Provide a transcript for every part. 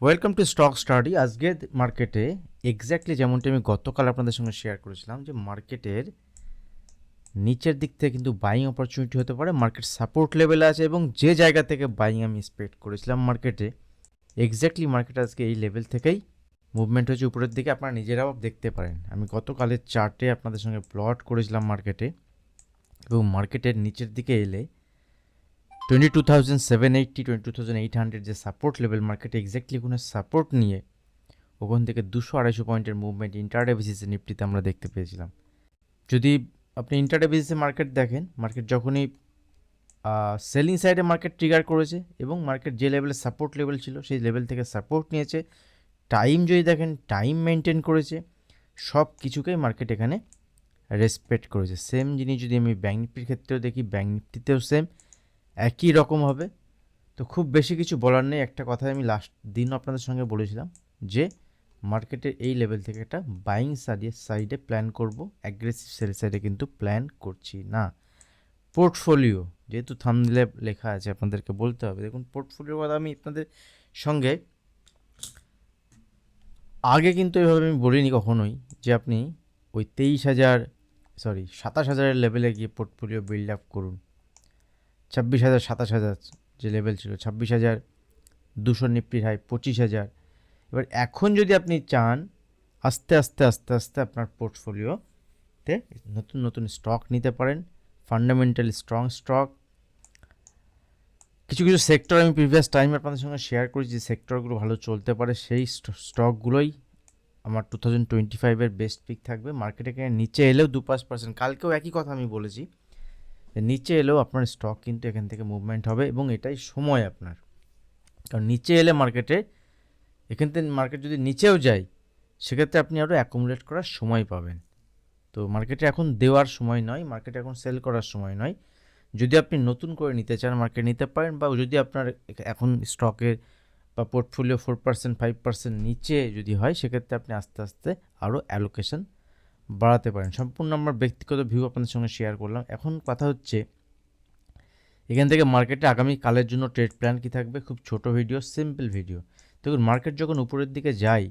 Welcome to stock study আজকে মার্কেটে exactly যেমনটি আমি গতকাল আপনাদের সঙ্গে শেয়ার করেছিলাম যে মার্কেটের নিচের দিক থেকে কিন্তু বাইং অপরচুনিটি হতে পারে মার্কেট সাপোর্ট লেভেলে আছে এবং যে জায়গা থেকে বাইং আমি এক্সপেক্ট করেছিলাম মার্কেটে এক্স্যাক্টলি মার্কেট আজকে এই লেভেল থেকেই মুভমেন্ট হয়েছে উপরের দিকে। আপনারা নিজেরাও দেখতে পারেন। আমি গতকালের চার্টে আপনাদের সঙ্গে প্লট করেছিলাম মার্কেটে এবং মার্কেটের নিচের দিকে এলে twenty two thousand seven eighty twenty two thousand eight hundred যে সাপোর্ট লেভেল মার্কেটে এক্স্যাক্টলি কোনো সাপোর্ট নিয়ে ওখান থেকে দুশো আড়াইশো পয়েন্টের মুভমেন্ট ইন্টারডে বেসিসে নিফটিতে আমরা দেখতে পেয়েছিলাম। যদি আপনি ইন্টারডে বেসিসে মার্কেট দেখেন মার্কেট যখনই সেলিং সাইডে মার্কেট ট্রিগার করেছে এবং মার্কেট যে লেভেলে সাপোর্ট লেভেল ছিল সেই লেভেল থেকে সাপোর্ট নিয়েছে টাইম যদি দেখেন টাইম মেনটেন করেছে, সব কিছুকেই মার্কেট এখানে রেসপেক্ট করেছে। সেম জিনিস যদি আমি ব্যাঙ্ক নিফটির ক্ষেত্রেও দেখি ব্যাঙ্ক নিফটিতেও সেম একই রকম হবে। তো খুব বেশি কিছু বলার নেই। একটা কথা আমি লাস্ট দিন আপনাদের সঙ্গে বলেছিলাম যে মার্কেটের এই লেভেল থেকে একটা বাইং সাইডে সাইডে প্ল্যান করব। অ্যাগ্রেসিভ সেল সাইডে কিন্তু প্ল্যান করছি না। পোর্টফোলিও যেহেতু থামদিলে লেখা আছে আপনাদেরকে বলতে হবে। দেখুন পোর্টফোলিওর কথা আমি আপনাদের সঙ্গে আগে কিন্তু এভাবে আমি বলিনি কখনোই যে আপনি ওই তেইশ হাজার সরি সাতাশ হাজারের লেভেলে গিয়ে পোর্টফোলিও বিল্ড আপ করুন। ছাব্বিশ হাজার, সাতাশ হাজার যে লেভেল ছিল, ছাব্বিশ হাজার, দুশো নিফটির হাই পঁচিশ হাজার। এবার এখন যদি আপনি চান, আস্তে আস্তে আস্তে আস্তে আপনার পোর্টফোলিওতে নতুন নতুন স্টক নিতে পারেন ফান্ডামেন্টালি স্ট্রং স্টক কিছু কিছু সেক্টর আমি প্রিভিয়াস টাইমে আপনাদের সঙ্গে শেয়ার করি যে সেক্টরগুলো ভালো চলতে পারে, সেই স্টকগুলোই আমার টু থাউজেন্ড টোয়েন্টি ফাইভের বেস্ট পিক থাকবে। মার্কেটে নিচে এলেও দু পাঁচ পার্সেন্ট কালকেও একই কথা আমি বলেছি। নিচে এলেও আপনার স্টক কিন্তু এখান থেকে মুভমেন্ট হবে এবং এটাই সময় আপনার। কারণ নিচে এলে মার্কেটে এখান থেকে মার্কেট যদি নিচেও যায়, সেক্ষেত্রে আপনি আরও অ্যাকুমুলেট করার সময় পাবেন। তো মার্কেটে এখন দেওয়ার সময় নয় মার্কেটে এখন সেল করার সময় নয়। যদি আপনি নতুন করে নিতে চান মার্কেট নিতে পারেন বা যদি আপনার এখন স্টকের বা portfolio four percent five percent নিচে যদি হয়, সেক্ষেত্রে আপনি আস্তে আস্তে আরও অ্যালোকেশন বাড়াতে পারেন। সম্পূর্ণ আমার ব্যক্তিগত ভিউ আপনাদের সঙ্গে শেয়ার করলাম। এখন কথা হচ্ছে, এখান থেকে মার্কেটে আগামী কালের জন্য ট্রেড প্ল্যান কী থাকবে? খুব ছোট ভিডিও সিম্পল ভিডিও দেখুন মার্কেট যখন উপরের দিকে যায়,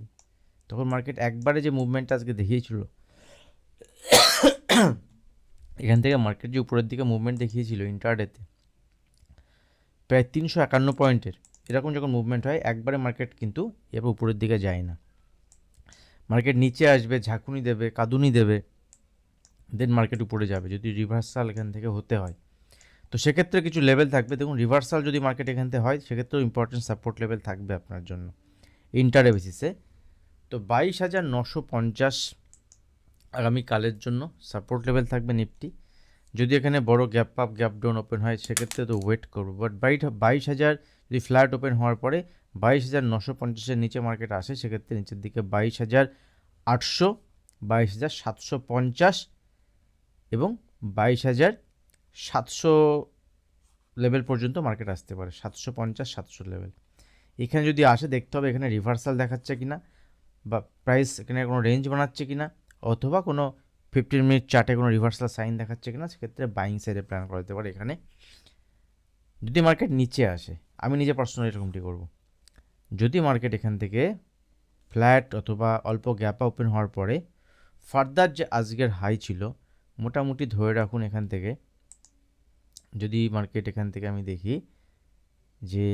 তখন মার্কেট একবারে যে মুভমেন্টটা আজকে দেখিয়েছিল, এখান থেকে মার্কেট যে উপরের দিকে মুভমেন্ট দেখিয়েছিল ইন্টারডেতে প্রায় তিনশো একান্ন পয়েন্টের এরকম যখন মুভমেন্ট হয়, একবারে মার্কেট কিন্তু এবার উপরের দিকে যায় না। মার্কেট নিচে আসবে, ঝাঁকুনি দেবে, কাঁদুনি দেবে দেন মার্কেট উপরে যাবে, যদি রিভার্সাল এখান থেকে হতে হয়। তো সেক্ষেত্রে কিছু লেভেল থাকবে। দেখুন রিভার্সাল যদি মার্কেট এখান থেকে হয়, সেক্ষেত্রেও ইম্পর্টেন্ট সাপোর্ট লেভেল থাকবে আপনার জন্য ইন্টারে বেসিসে তো বাইশ হাজার নশো পঞ্চাশ আগামীকালের জন্য সাপোর্ট লেভেল থাকবে নিফটি যদি এখানে বড় gap up gap down open হয়, সেক্ষেত্রে তো ওয়েট করব। বাট বাইট বাইশ হাজার যদি ফ্ল্যাট ওপেন হওয়ার পরে বাইশ হাজার নশো পঞ্চাশের নিচে মার্কেট আসে, সেক্ষেত্রে নিচের দিকে বাইশ হাজার আটশো, বাইশ হাজার সাতশো পঞ্চাশ এবং বাইশ হাজার সাতশো লেভেল পর্যন্ত মার্কেট আসতে পারে, সাতশো পঞ্চাশ, সাতশো লেভেল এখানে যদি আসে, দেখতে হবে এখানে রিভার্সাল দেখাচ্ছে কিনা বা প্রাইস এখানে কোনো রেঞ্জ বানাচ্ছে কিনা অথবা কোনো ফিফটিন মিনিট চার্টে কোনো রিভার্সাল সাইন দেখাচ্ছে কিনা, সেক্ষেত্রে বাইং সাইডে প্ল্যান করা যেতে পারে। এখানে যদি মার্কেট নিচে আসে, আমি নিজে পার্সোনালি এরকমটি করব। যদি মার্কেট এখান থেকে ফ্ল্যাট অথবা অল্প গ্যাপা ওপেন হওয়ার পরে ফার্দার যে আজকের হাই ছিল, মোটামুটি ধরে রাখুন এখান থেকে। যদি মার্কেট এখান থেকে আমি দেখি যে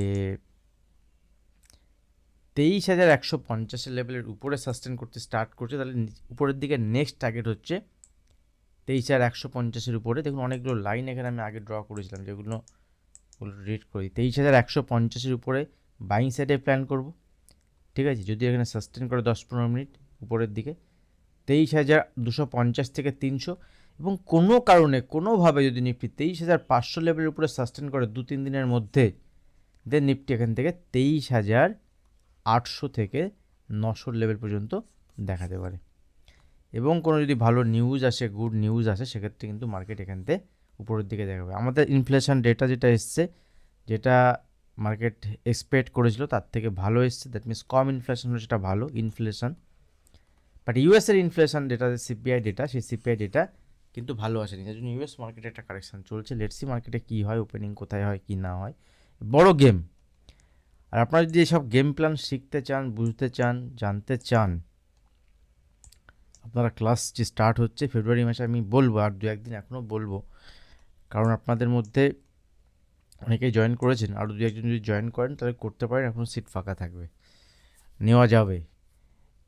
তেইশ হাজার একশো পঞ্চাশের লেভেলের উপরে সাস্টেন করতে স্টার্ট করছে, তাহলে উপরের দিকে নেক্সট টার্গেট হচ্ছে তেইশ হাজার একশো পঞ্চাশের উপরে। দেখুন, অনেকগুলো লাইন এখানে আমি আগে ড্র করেছিলাম, যেগুলো রিড করি। তেইশ হাজার একশো পঞ্চাশের উপরে বাইং সাইডে প্ল্যান করব, ঠিক আছে? যদি এখানে সাস্টেন করে দশ পনেরো মিনিট উপরের দিকে, তেইশ হাজার দুশো পঞ্চাশ থেকে তিনশো। এবং কোনো কারণে, কোনোভাবে যদি নিফটি তেইশ হাজার পাঁচশো লেভেলের উপরে সাস্টেন করে দু তিন দিনের মধ্যে দেন নিফটি এখান থেকে তেইশ হাজার আটশো থেকে নশোর লেভেল পর্যন্ত দেখাতে পারে। এবং কোনো যদি ভালো নিউজ আসে গুড নিউজ আসে, সেক্ষেত্রে কিন্তু মার্কেট এখান থেকে উপরের দিকে দেখাবে। আমাদের ইনফ্লেশন ডেটা যেটা এসছে, যেটা মার্কেট এক্সপেক্ট করেছিল, তার থেকে ভালো এসছে। দ্যাট মিনস কম ইনফ্লেশন হলে সেটা ভালো ইনফ্লেশন বাট ইউএসের ইনফ্লেশন ডেটা যে সিপিআই ডেটা সেই সিপিআই ডেটা কিন্তু ভালো আসেনি। তার জন্য ইউএস মার্কেটে একটা কারেকশান চলছে। লেটসি মার্কেটে কী হয় ওপেনিং কোথায় হয়, কী না হয়। বড় গেম আর আপনারা যদি এসব গেম প্ল্যান শিখতে চান, বুঝতে চান, জানতে চান, আপনারা ক্লাস যে স্টার্ট হচ্ছে ফেব্রুয়ারি মাসে আমি বলব, আর দু একদিন এখনও বলব। কারণ আপনাদের মধ্যে অনেকেই জয়েন করেছেন আরও দু একজন যদি জয়েন করেন, তাহলে করতে পারেন এখনও সিট ফাঁকা থাকবে। নেওয়া যাবে।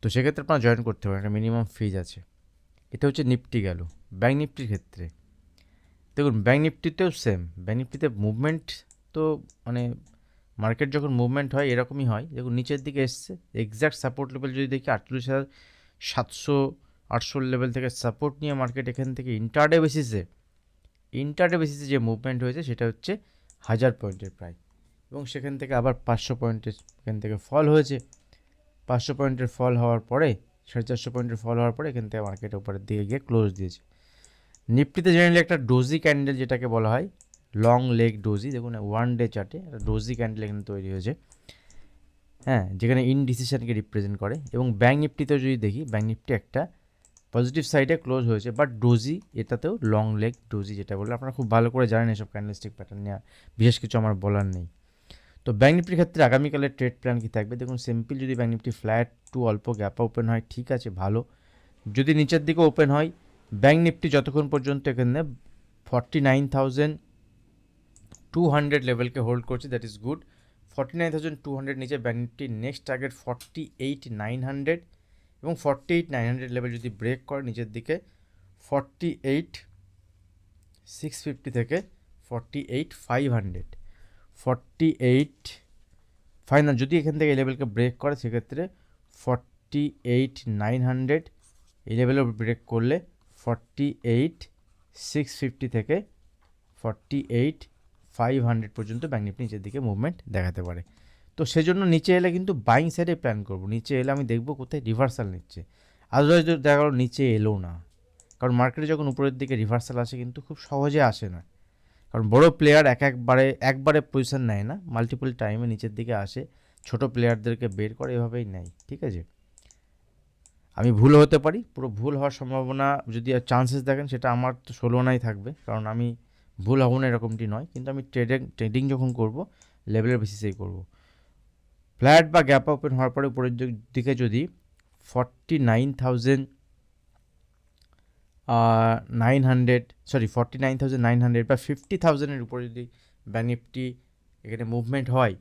তো সেক্ষেত্রে আপনারা জয়েন করতে পারেন, একটা মিনিমাম ফিজ আছে। এটা হচ্ছে নিফটি গেল ব্যাঙ্ক নিফটির ক্ষেত্রে। দেখুন ব্যাঙ্ক নিফটিতেও সেম ব্যাঙ্ক নিফটিতে মুভমেন্ট তো মানে মার্কেট যখন মুভমেন্ট হয়, এরকমই হয়। দেখুন, নিচের দিকে এসছে। এক্স্যাক্ট সাপোর্ট লেভেল যদি দেখি, আটচল্লিশ হাজার সাতশো আটশো লেভেল থেকে সাপোর্ট নিয়ে মার্কেট এখান থেকে ইন্টারডে বেসিসে ইন্টারডে বেসিসে যে মুভমেন্ট হয়েছে, সেটা হচ্ছে হাজার পয়েন্টের প্রায়। এবং সেখান থেকে আবার পাঁচশো পয়েন্টের এখান থেকে ফল হয়েছে। পাঁচশো পয়েন্টের ফল হওয়ার পরে, সাড়ে চারশো পয়েন্টের ফল হওয়ার পরে এখান থেকে মার্কেট উপরের দিকে গিয়ে ক্লোজ দিয়েছে। নিফটিতে জেনারেলি একটা ডোজি ক্যান্ডেল যেটাকে বলা হয় লং লেগ ডোজি দেখুন ওয়ান ডে চার্টে একটা ডোজি ক্যান্ডেল এখানে তৈরি হয়েছে। হ্যাঁ যেখানে ইনডিসিশনকে রিপ্রেজেন্ট করে। এবং ব্যাঙ্ক নিফটিতেও যদি দেখি ব্যাঙ্ক নিফটি একটা পজিটিভ সাইডে ক্লোজ হয়েছে বাট ডোজি এটাতেও লং লেগ ডোজি যেটা বলে আপনারা খুব ভালো করে জানেন এসব ক্যান্ডেলস্টিক প্যাটার্ন নিয়ে, বিশেষ কিছু আমার বলার নেই। তো ব্যাঙ্ক নিফটির ক্ষেত্রে আগামীকালের ট্রেড প্ল্যান কি থাকবে? দেখুন সিম্পল যদি ব্যাঙ্ক নিফটি ফ্ল্যাট টু অল্প গ্যাপা ওপেন হয়, ঠিক আছে, ভালো। যদি নিচের দিকে ওপেন হয় ব্যাঙ্ক নিফটি যতক্ষণ পর্যন্ত এখানে forty nine thousand two hundred লেভেলকে hold করছে that is good forty nine thousand two hundred নিচে bank next target forty eight nine hundred এবং forty eight nine hundred level যদি ব্রেক করে নিচের দিকে ফর্টি এইট সিক্স ফিফটি থেকে forty eight five hundred forty eight final যদি এখান থেকে এই লেভেলকে ব্রেক করে, সেক্ষেত্রে ফর্টি এইট নাইন হান্ড্রেড এই লেভেলে ব্রেক করলে ফর্টি এইট সিক্স ফিফটি থেকে ফর্টি এইট ফাইভ হান্ড্রেড পর্যন্ত ব্যাঙ্ক নিফটি নিচের দিকে মুভমেন্ট দেখাতে পারে। তো সেজন্য নিচে এলে কিন্তু বাইং সাইডে প্ল্যান করব। নিচে এলে আমি দেখব কোথায় রিভার্সাল নিচ্ছে। আদারওয়াইজ দেখা গেলো নিচে এলো না। কারণ মার্কেটে যখন উপরের দিকে রিভার্সাল আসে কিন্তু খুব সহজে আসে না। কারণ বড় প্লেয়ার এক একবারে একবারে পজিশন নেয় না। মাল্টিপল টাইমে নিচের দিকে আসে। ছোট প্লেয়ারদেরকে বের করে এভাবেই নেয়। ঠিক আছে? আমি ভুল হতে পারি। পুরো ভুল হওয়ার সম্ভাবনা যদি চান্সেস দেখেন সেটা আমার তো ষোলোনাই থাকবে। কারণ আমি ভুল হব না এরকমটি নয়, কিন্তু আমি ট্রেডিং ট্রেডিং যখন করব লেভেলের বেসিসেই করব। ফ্ল্যাট বা গ্যাপ ওপেন হওয়ার পরে উপরের দিকে যদি forty nine thousand nine hundred sorry forty nine thousand nine hundred বা ফিফটি থাউজেন্ডের উপরে যদি ব্যাঙ্ক নিফটি এখানে মুভমেন্ট হয়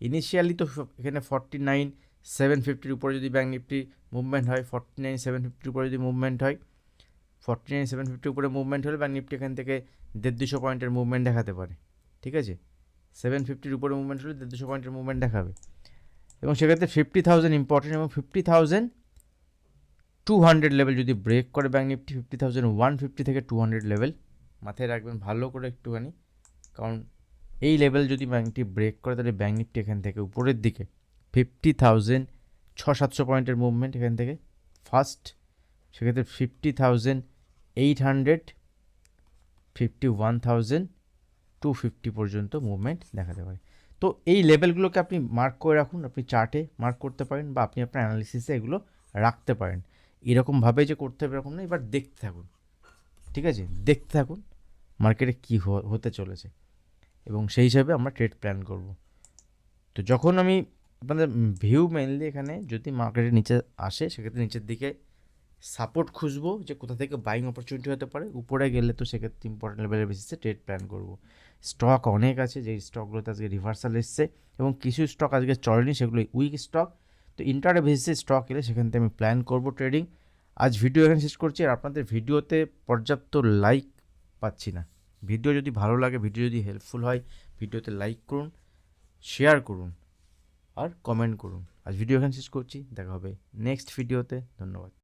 ইনিশিয়ালি তো এখানে ফর্টি নাইন সেভেন ফিফটির উপরে যদি ব্যাঙ্ক নিফটি মুভমেন্ট হয় ফর্টি নাইন সেভেন ফিফটির উপরে যদি মুভমেন্ট হয় ফর্টি নাইন সেভেন ফিফটির উপরে মুভমেন্ট হলে ব্যাঙ্ক নিফটি এখান থেকে দেড় দুশো পয়েন্টের মুভমেন্ট দেখাতে পারে, ঠিক আছে? সেভেন ফিফটির উপরে মুভমেন্ট হলে দেড় দুশো পয়েন্টের মুভমেন্ট দেখাবে। এবং সেক্ষেত্রে ফিফটি থাউজেন্ড ইম্পর্টেন্ট এবং fifty thousand two hundred level যদি ব্রেক করে bank Nifty fifty thousand one fifty থেকে টু হান্ড্রেড লেভেল মাথায় রাখবেন, ভালো করে একটুখানি। কারণ এই লেভেল যদি ব্যাঙ্কটি ব্রেক করে, তাহলে ব্যাঙ্ক নিফটি এখান থেকে উপরের দিকে ফিফটি থাউজেন্ড ছ সাতশো পয়েন্টের মুভমেন্ট এখান থেকে ফার্স্ট সেক্ষেত্রে fifty thousand eight hundred fifty one thousand two fifty পর্যন্ত মুভমেন্ট দেখাতে পারে। তো এই লেভেলগুলোকে আপনি মার্ক করে রাখুন, আপনি চার্টে মার্ক করতে পারেন বা আপনি আপনার অ্যানালিসিসে এগুলো রাখতে পারেন। এরকমভাবে যে করতে হবে এরকম না এবার দেখতে থাকুন। ঠিক আছে? দেখতে থাকুন মার্কেটে কী হতে চলেছে। এবং সেই হিসাবে আমরা ট্রেড প্ল্যান করব। তো যখন আমি আপনাদের ভিউ মেনলি এখানে যদি মার্কেটের নিচে আসে, সেক্ষেত্রে নিচের দিকে সাপোর্ট খুঁজবো যে কোথা থেকে বাইং অপরচুনিটি হতে পারে। উপরে গেলে তো সেক্ষেত্রে ইম্পর্টেন্ট লেভেলের বেসিসে ট্রেড প্ল্যান করব। স্টক অনেক আছে, যেই স্টকগুলোতে আজকে রিভার্সাল এসছে এবং কিছু স্টক আজকে চলেনি, সেগুলো উইক স্টক তো ইন্টারডে বেসিসে স্টক এলে সেখান থেকে আমি প্ল্যান করব ট্রেডিং আজ ভিডিও এখানে শেষ করছি আর আপনাদের ভিডিওতে পর্যাপ্ত লাইক পাচ্ছি না। ভিডিও যদি ভালো লাগে ভিডিও যদি হেল্পফুল হয় ভিডিওতে লাইক করুন শেয়ার করুন আর কমেন্ট করুন। আজ ভিডিও এখানে শেষ করছি, দেখা হবে নেক্সট ভিডিওতে ধন্যবাদ।